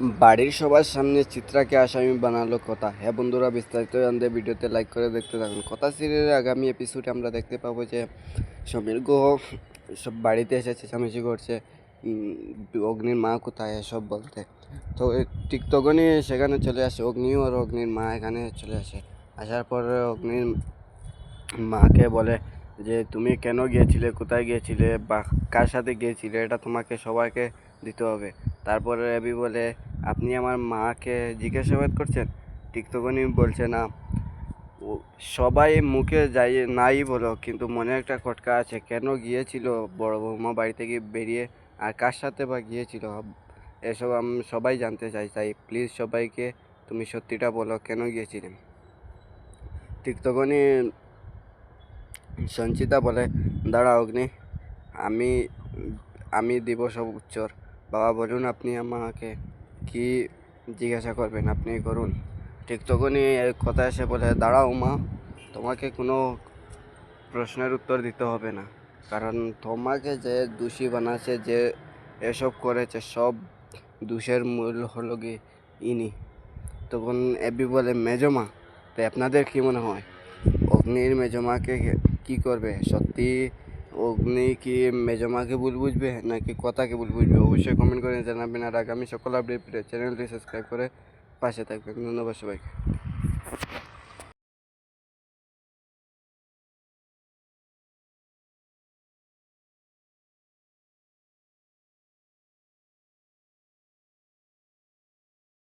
বাড়ির সবার সামনে চিত্রাকে আসামি বানালো কথা। হ্যাঁ বন্ধুরা, বিস্তারিত জানতে ভিডিওতে লাইক করে দেখতে থাকুন। কথা সিরিয়ালের আগামী এপিসোডে আমরা দেখতে পাবো যে সমীর গুহ সব বাড়িতে এসে চেঁচামেচি করছে অগ্নির মা কোথায় এসব বলতে। তো ঠিক তখনই সেখানে চলে আসে অগ্নিও আর অগ্নির মা এখানে চলে আসে। আসার পর অগ্নির মাকে বলে যে, তুমি কেন গিয়েছিলে? কোথায় গিয়েছিলে? বা কার সাথে গিয়েছিলে? এটা তোমাকে সবাইকে দিতে হবে। তারপরে রবি বলে, আপনি আমার মাকে জিজ্ঞাসাবাদ করছেন? ঠিক তখনই বলছে, না। সবাই মুখে যাই নাই বলো, কিন্তু মনে একটা খটকা আছে, কেন গিয়েছিল বড় বৌমা বাড়ি থেকে বেরিয়ে, আর কার সাথে বা গিয়েছিল? এসব আমি সবাই জানতে চাই তাই প্লিজ সবাইকে তুমি সত্যিটা বলো, কেন গিয়েছিলেন ঠিক তখনই সঞ্চিতা বলে দাঁড়া অগ্নি, আমি আমি দিব সব উত্তর বাবা বলুন আপনি আমাকে কি জিজ্ঞাসা করবেন? আপনি করুন। ঠিক তখনই কথা এসে বলে, দাঁড়াও মা, তোমাকে কোনো প্রশ্নের উত্তর দিতে হবে না। কারণ তোমাকে যে দোষী বানাচ্ছে, যে এসব করেছে, সব দোষের মূল হলো কি ইনি। তখন এবি বলে মেজমা তাই আপনাদের কি মনে হয়? অগ্নির মেজমাকে কি করবে? সত্যি অগ্নি কি মেজমাকে ভুল বুঝবে নাকি কথাকে ভুল বুঝবে? অবশ্যই কমেন্ট করে জানাবেন। আর আগামী সকল আপডেট পেতে চ্যানেলটি সাবস্ক্রাইব করে পাশে থাকবেন। ধন্যবাদ সবাইকে।